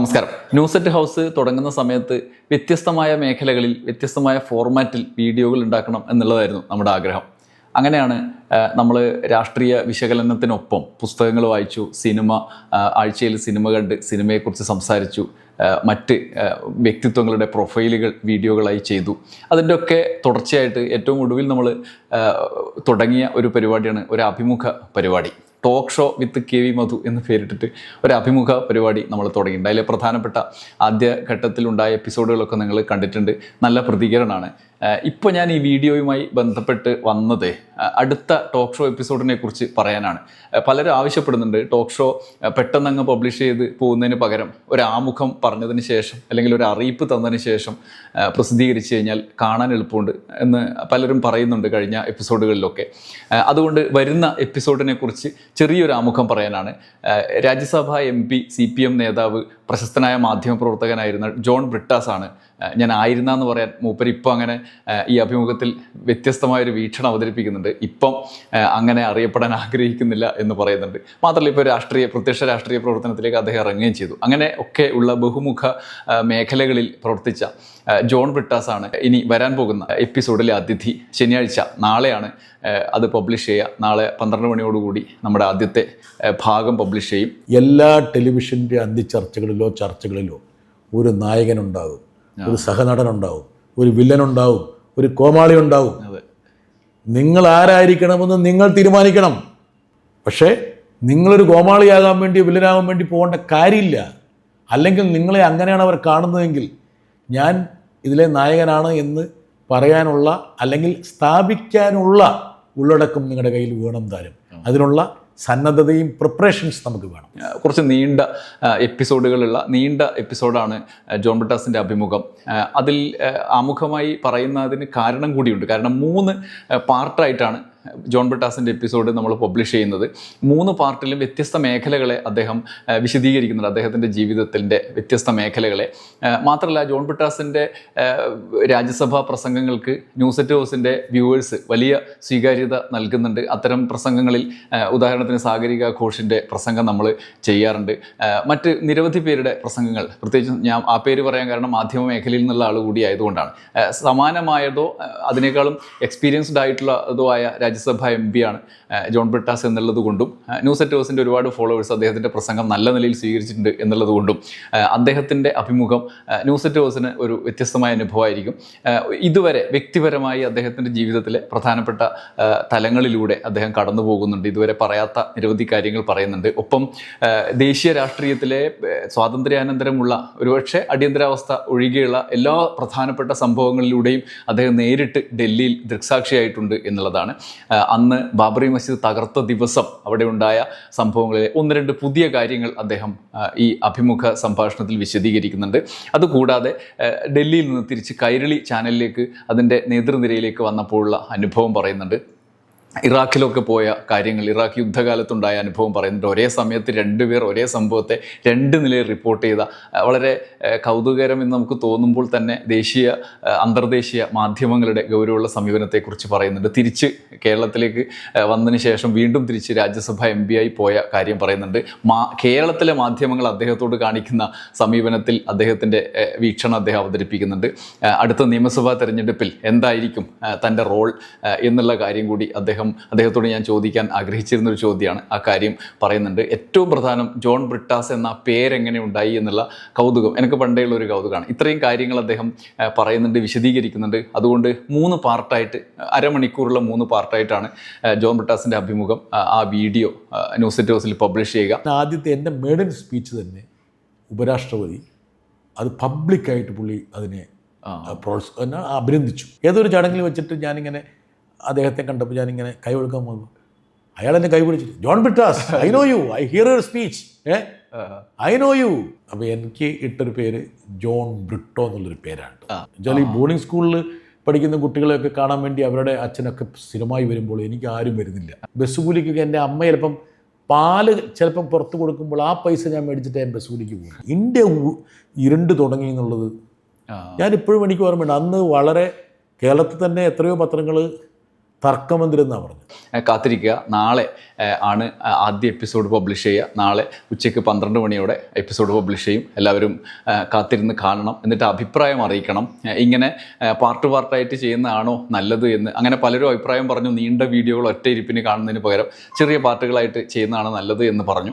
നമസ്കാരം. News at house തുടങ്ങുന്ന സമയത്ത് വ്യത്യസ്തമായ മേഖലകളിൽ വ്യത്യസ്തമായ ഫോർമാറ്റിൽ വീഡിയോകൾ ഉണ്ടാക്കണം എന്നുള്ളതായിരുന്നു നമ്മുടെ ആഗ്രഹം. അങ്ങനെയാണ് നമ്മൾ രാഷ്ട്രീയ വിശകലനത്തിനൊപ്പം പുസ്തകങ്ങൾ വായിച്ചു സിനിമ ആഴ്ചയിൽ സിനിമ കണ്ട് സിനിമയെക്കുറിച്ച് സംസാരിച്ചു മറ്റ് വ്യക്തിത്വങ്ങളുടെ പ്രൊഫൈലുകൾ വീഡിയോകളായി ചെയ്തു. അതിന്റെയൊക്കെ തുടർച്ചയായിട്ട് ഏറ്റവും ഒടുവിൽ നമ്മൾ തുടങ്ങിയ ഒരു പരിപാടിയാണ് ഒരു അഭിമുഖ പരിപാടി. Talk show with K V Madhu എന്ന് പേരിട്ടിട്ട് ഒരു അഭിമുഖ പരിപാടി നമ്മൾ തുടങ്ങിയിട്ടുണ്ട്. അതിലെ പ്രധാനപ്പെട്ട ആദ്യ ഘട്ടത്തിലുണ്ടായ എപ്പിസോഡുകളൊക്കെ നിങ്ങൾ കണ്ടിട്ടുണ്ട്. നല്ല പ്രതികരണമാണ്. ഇപ്പോൾ ഞാൻ ഈ വീഡിയോയുമായി ബന്ധപ്പെട്ട് വന്നത് അടുത്ത ടോക്ക് ഷോ എപ്പിസോഡിനെ കുറിച്ച് പറയാനാണ്. പലരും ആവശ്യപ്പെടുന്നുണ്ട് ടോക്ക് ഷോ പെട്ടെന്ന് അങ്ങ് പബ്ലിഷ് ചെയ്ത് പോകുന്നതിന് പകരം ഒരു ആമുഖം പറഞ്ഞതിന് ശേഷം അല്ലെങ്കിൽ ഒരു അറിയിപ്പ് തന്നതിന് ശേഷം പ്രസിദ്ധീകരിച്ച് കഴിഞ്ഞാൽ കാണാൻ എളുപ്പമുണ്ട് എന്ന് പലരും പറയുന്നുണ്ട് കഴിഞ്ഞ എപ്പിസോഡുകളിലൊക്കെ അതുകൊണ്ട് വരുന്ന എപ്പിസോഡിനെ കുറിച്ച് ചെറിയൊരു ആമുഖം പറയാനാണ്. Rajya Sabha M P C P M നേതാവ് പ്രശസ്തനായ മാധ്യമപ്രവർത്തകനായിരുന്ന ജോൺ ബ്രിട്ടാസ് ആണ് ഞാൻ ആയിരുന്ന എന്ന് പറയാൻ മൂപ്പർ ഇപ്പോൾ അങ്ങനെ ഈ അഭിമുഖത്തിൽ വ്യത്യസ്തമായൊരു വീക്ഷണം അവതരിപ്പിക്കുന്നുണ്ട്. ഇപ്പം അങ്ങനെ അറിയപ്പെടാൻ ആഗ്രഹിക്കുന്നില്ല എന്ന് പറയുന്നുണ്ട്. മാത്രമല്ല ഇപ്പോൾ രാഷ്ട്രീയ പ്രത്യക്ഷ രാഷ്ട്രീയ പ്രവർത്തനത്തിലേക്ക് അദ്ദേഹം ഇറങ്ങുകയും ചെയ്തു. അങ്ങനെ ഒക്കെ ഉള്ള ബഹുമുഖ മേഖലകളിൽ പ്രവർത്തിച്ച ജോൺ ബ്രിട്ടാസ് ആണ് ഇനി വരാൻ പോകുന്ന എപ്പിസോഡിലെ അതിഥി ശനിയാഴ്ച. നാളെയാണ് അത് പബ്ലിഷ് ചെയ്യുക. നാളെ പന്ത്രണ്ട് മണിയോടുകൂടി നമ്മുടെ ആദ്യത്തെ ഭാഗം പബ്ലിഷ് ചെയ്യും. എല്ലാ ടെലിവിഷന്റെ അന്തിച്ചർച്ചകളിലോ ചർച്ചകളിലോ ഒരു നായകനുണ്ടാകും ഒരു സഹനടനുണ്ടാവും ഒരു വില്ലനുണ്ടാവും ഒരു കോമാളി ഉണ്ടാവും. നിങ്ങൾ ആരായിരിക്കണമെന്ന് നിങ്ങൾ തീരുമാനിക്കണം. പക്ഷേ നിങ്ങളൊരു കോമാളിയാകാൻ വേണ്ടി വില്ലനാകാൻ വേണ്ടി പോകേണ്ട കാര്യമില്ല. അല്ലെങ്കിൽ നിങ്ങളെ അങ്ങനെയാണ് അവർ കാണുന്നതെങ്കിൽ ഞാൻ ഇതിലെ നായകനാണ് എന്ന് പറയാനുള്ള അല്ലെങ്കിൽ സ്ഥാപിക്കാനുള്ള ഉള്ളടക്കം നിങ്ങളുടെ കയ്യിൽ വേണം താരം. അതിനുള്ള സന്നദ്ധതയും പ്രിപ്പറേഷൻസ് നമുക്ക് വേണം. കുറച്ച് നീണ്ട എപ്പിസോഡുകളുള്ള നീണ്ട എപ്പിസോഡാണ് ജോൺ ബ്രിട്ടാസിന്റെ അഭിമുഖം. അതിൽ ആമുഖമായി പറയുന്നതിന് കാരണം കൂടിയുണ്ട്. കാരണം മൂന്ന് പാർട്ടായിട്ടാണ് ജോൺ ബ്രിട്ടാസിന്റെ എപ്പിസോഡ് നമ്മൾ പബ്ലിഷ് ചെയ്യുന്നത്. മൂന്ന് പാർട്ടിലും വ്യത്യസ്ത മേഖലകളെ അദ്ദേഹം വിശദീകരിക്കുന്നുണ്ട്. അദ്ദേഹത്തിന്റെ ജീവിതത്തിന്റെ വ്യത്യസ്ത മേഖലകളെ. മാത്രമല്ല ജോൺ ബ്രിട്ടാസിന്റെ രാജ്യസഭാ പ്രസംഗങ്ങൾക്ക് ന്യൂസ് എറ്റ് ഹൗസിന്റെ വ്യൂവേഴ്സ് വലിയ സ്വീകാര്യത നൽകുന്നുണ്ട്. അത്തരം പ്രസംഗങ്ങളിൽ ഉദാഹരണത്തിന് സാഗരിക ഘോഷിന്റെ പ്രസംഗം നമ്മൾ ചെയ്യാറുണ്ട്. മറ്റ് നിരവധി പേരുടെ പ്രസംഗങ്ങൾ പ്രത്യേകിച്ച് ഞാൻ ആ പേര് പറയാൻ കാരണം മാധ്യമ മേഖലയിൽ നിന്നുള്ള ആൾ കൂടി ആയതുകൊണ്ടാണ്. സമാനമായതോ അതിനേക്കാളും എക്സ്പീരിയൻസ്ഡ് ആയിട്ടുള്ളതോ ആയ രാജ്യസഭ എം പി ആണ് ജോൺ ബ്രിട്ടാസ് എന്നുള്ളത് കൊണ്ടും ന്യൂസ് എറ്റ് ഹൗസിന്റെ ഒരുപാട് ഫോളോവേഴ്സ് അദ്ദേഹത്തിന്റെ പ്രസംഗം നല്ല നിലയിൽ സ്വീകരിച്ചിട്ടുണ്ട് എന്നുള്ളത് കൊണ്ടും അദ്ദേഹത്തിന്റെ അഭിമുഖം ന്യൂസ് എറ്റ് ഹൗസിന് ഒരു വ്യത്യസ്തമായ അനുഭവമായിരിക്കും. ഇതുവരെ വ്യക്തിപരമായി അദ്ദേഹത്തിന്റെ ജീവിതത്തിലെ പ്രധാനപ്പെട്ട തലങ്ങളിലൂടെ അദ്ദേഹം കടന്നു പോകുന്നുണ്ട് ഇതുവരെ പറയാത്ത നിരവധി കാര്യങ്ങൾ പറയുന്നുണ്ട്. ഒപ്പം ദേശീയ രാഷ്ട്രീയത്തിലെ സ്വാതന്ത്ര്യാനന്തരമുള്ള ഒരുപക്ഷെ അടിയന്തരാവസ്ഥ ഒഴികെയുള്ള എല്ലാ പ്രധാനപ്പെട്ട സംഭവങ്ങളിലൂടെയും അദ്ദേഹം നേരിട്ട് ഡൽഹിയിൽ ദൃക്സാക്ഷിയായിട്ടുണ്ട് എന്നുള്ളതാണ്. അന്ന് ബാബറി മസ്ജിദ് തകർത്ത ദിവസം അവിടെ ഉണ്ടായ സംഭവങ്ങളിലെ ഒന്ന് രണ്ട് പുതിയ കാര്യങ്ങൾ അദ്ദേഹം ഈ അഭിമുഖ സംഭാഷണത്തിൽ വിശദീകരിക്കുന്നുണ്ട്. അതുകൂടാതെ ഡൽഹിയിൽ നിന്ന് തിരിച്ച് കൈരളി ചാനലിലേക്ക് അതിന്റെ നേതൃനിരയിലേക്ക് വന്നപ്പോഴുള്ള അനുഭവം പറയുന്നുണ്ട്. ഇറാഖിലൊക്കെ പോയ കാര്യങ്ങൾ ഇറാഖ് യുദ്ധകാലത്തുണ്ടായ അനുഭവം പറയുന്നുണ്ട്. ഒരേ സമയത്ത് രണ്ടുപേർ ഒരേ സംഭവത്തെ രണ്ട് നിലയിൽ റിപ്പോർട്ട് ചെയ്ത വളരെ കൗതുകകരം എന്ന് നമുക്ക് തോന്നുമ്പോൾ തന്നെ ദേശീയ അന്തർദേശീയ മാധ്യമങ്ങളുടെ ഗൗരവമുള്ള സമീപനത്തെക്കുറിച്ച് പറയുന്നുണ്ട്. തിരിച്ച് കേരളത്തിലേക്ക് വന്നതിന് ശേഷം വീണ്ടും തിരിച്ച് രാജ്യസഭ എം പി ആയി പോയ കാര്യം പറയുന്നുണ്ട്. മാ കേരളത്തിലെ മാധ്യമങ്ങൾ അദ്ദേഹത്തോട് കാണിക്കുന്ന സമീപനത്തിൽ അദ്ദേഹത്തിന്റെ വീക്ഷണം അദ്ദേഹം അവതരിപ്പിക്കുന്നുണ്ട്. അടുത്ത നിയമസഭാ തെരഞ്ഞെടുപ്പിൽ എന്തായിരിക്കും തന്റെ റോൾ എന്നുള്ള കാര്യം കൂടി അദ്ദേഹം അദ്ദേഹത്തോട് ഞാൻ ചോദിക്കാൻ ആഗ്രഹിച്ചിരുന്ന ഒരു ചോദ്യമാണ്. ആ കാര്യം പറയുന്നുണ്ട്. ഏറ്റവും പ്രധാനം ജോൺ ബ്രിട്ടാസ് എന്ന പേരെങ്ങനെ ഉണ്ടായി എന്നുള്ള കൗതുകം. എനിക്ക് പണ്ടേ ഉള്ള ഒരു കൗതുകമാണ്. ഇത്രയും കാര്യങ്ങൾ അദ്ദേഹം പറയുന്നുണ്ട് വിശദീകരിക്കുന്നുണ്ട്. അതുകൊണ്ട് മൂന്ന് പാർട്ടായിട്ട് അരമണിക്കൂറുള്ള മൂന്ന് പാർട്ടായിട്ടാണ് ജോൺ ബ്രിട്ടാസിന്റെ അഭിമുഖം ആ, വീഡിയോ ന്യൂസ് ഹൗസിൽ പബ്ലിഷ് ചെയ്യുക. ആദ്യത്തെ എന്റെ മേഡൻ സ്പീച്ച് തന്നെ ഉപരാഷ്ട്രപതി അത് പബ്ലിക്കായിട്ട് പുള്ളി അതിനെ പ്രോത്സാഹന അഭിനന്ദിച്ചു. ഏതൊരു ചടങ്ങിൽ വെച്ചിട്ട് ഞാനിങ്ങനെ അദ്ദേഹത്തെ കണ്ടപ്പോൾ ഞാനിങ്ങനെ കൈ കൊടുക്കാൻ പോകുന്നു. അയാൾ എന്നെ കൈ പിടിച്ചിട്ട് John Brittas I know you I hear your speech ഏ? ഐ നോ യു അപ്പോൾ എനിക്ക് ഇട്ടൊരു പേര് ജോൺ ബ്രിട്ടോ എന്നുള്ളൊരു പേരാണ് എന്നുവെച്ചാൽ ഈ ബോർഡിംഗ് സ്കൂളിൽ പഠിക്കുന്ന കുട്ടികളെയൊക്കെ കാണാൻ വേണ്ടി അവരുടെ അച്ഛനൊക്കെ സ്ഥിരമായി വരുമ്പോൾ എനിക്ക് ആരും വരുന്നില്ല. ബസ് കൂലിക്കൊക്കെ എന്റെ അമ്മ ചിലപ്പം പാൽ ചിലപ്പം പുറത്ത് കൊടുക്കുമ്പോൾ ആ പൈസ ഞാൻ മേടിച്ചിട്ട് ഞാൻ ബസ് കൂലിക്ക് പോകും. എന്റെ ഇരുണ്ട് തുടങ്ങി എന്നുള്ളത് ഞാനിപ്പോഴും എനിക്ക് ഓർമ്മയുണ്ട്. അന്ന് വളരെ കേരളത്തിൽ തന്നെ എത്രയോ പത്രങ്ങൾ തർക്കമന്ദിരം പറഞ്ഞത്. ഏഹ് കാത്തിരിക്കുക. നാളെ ആണ് ആദ്യ എപ്പിസോഡ് പബ്ലിഷ് ചെയ്യുക. നാളെ ഉച്ചയ്ക്ക് പന്ത്രണ്ട് മണിയോടെ എപ്പിസോഡ് പബ്ലിഷ് ചെയ്യും. എല്ലാവരും കാത്തിരുന്ന് കാണണം. എന്നിട്ട് അഭിപ്രായം അറിയിക്കണം. ഇങ്ങനെ പാർട്ട് പാർട്ടായിട്ട് ചെയ്യുന്നതാണോ നല്ലത് എന്ന്. അങ്ങനെ പലരും അഭിപ്രായം പറഞ്ഞു. നീണ്ട വീഡിയോകൾ ഒറ്റ ഇരിപ്പിന് കാണുന്നതിന് പകരം ചെറിയ പാർട്ടുകളായിട്ട് ചെയ്യുന്നതാണ് നല്ലത് എന്ന് പറഞ്ഞു.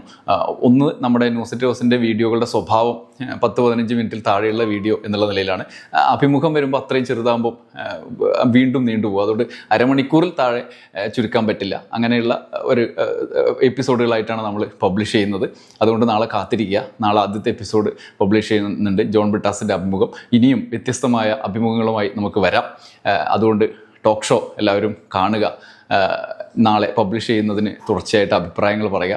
ഒന്ന് നമ്മുടെ ന്യൂസ് ഹൗസിന്റെ വീഡിയോകളുടെ സ്വഭാവം പത്ത് പതിനഞ്ച് മിനിറ്റിൽ താഴെയുള്ള വീഡിയോ എന്നുള്ള നിലയിലാണ്. അഭിമുഖം വരുമ്പോൾ അത്രയും ചെറുതാകുമ്പോൾ വീണ്ടും നീണ്ടുപോകും. അതുകൊണ്ട് അരമണിക്കൂറിൽ താഴെ ചുരുക്കാൻ പറ്റില്ല. അങ്ങനെയുള്ള ഒരു എപ്പിസോഡുകളായിട്ടാണ് നമ്മൾ പബ്ലിഷ് ചെയ്യുന്നത്. അതുകൊണ്ട് നാളെ കാത്തിരിക്കുക. നാളെ ആദ്യത്തെ എപ്പിസോഡ് പബ്ലിഷ് ചെയ്യുന്നുണ്ട് ജോൺ ബിട്ടാസിന്റെ അഭിമുഖം. ഇനിയും വ്യത്യസ്തമായ അഭിമുഖങ്ങളുമായി നമുക്ക് വരാം. അതുകൊണ്ട് ടോക്ക് ഷോ എല്ലാവരും കാണുക. നാളെ പബ്ലിഷ് ചെയ്യുന്നതിന് തുടർച്ചയായിട്ട് അഭിപ്രായങ്ങൾ പറയുക.